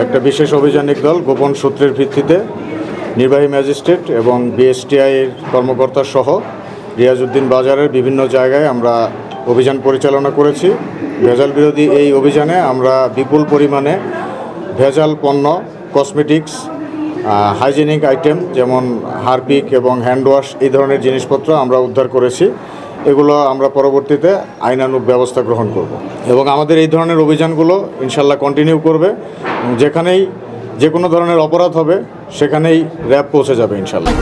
একটা বিশেষ অভিযানিক দল গোপন সূত্রের ভিত্তিতে নির্বাহী ম্যাজিস্ট্রেট এবং বিএসটিআইয়ের কর্মকর্তা সহ রিয়াজউদ্দিন বাজারের বিভিন্ন জায়গায় আমরা অভিযান পরিচালনা করেছি। ভেজাল বিরোধী এই অভিযানে আমরা বিপুল পরিমাণে ভেজাল পণ্য কসমেটিক্স হাইজেনিক আইটেম যেমন হারপিক এবং হ্যান্ড ওয়াশ এই ধরনের জিনিসপত্র আমরা উদ্ধার করেছি। এগুলো আমরা পরবর্তীতে আইনানুগ ব্যবস্থা গ্রহণ করব। এবং আমাদের এই ধরনের অভিযানগুলো ইনশাল্লাহ কন্টিনিউ করবে। যেখানেই যে কোনো ধরনের অপরাধ হবে, সেখানেই র্যাব পৌঁছে যাবে ইনশাল্লাহ।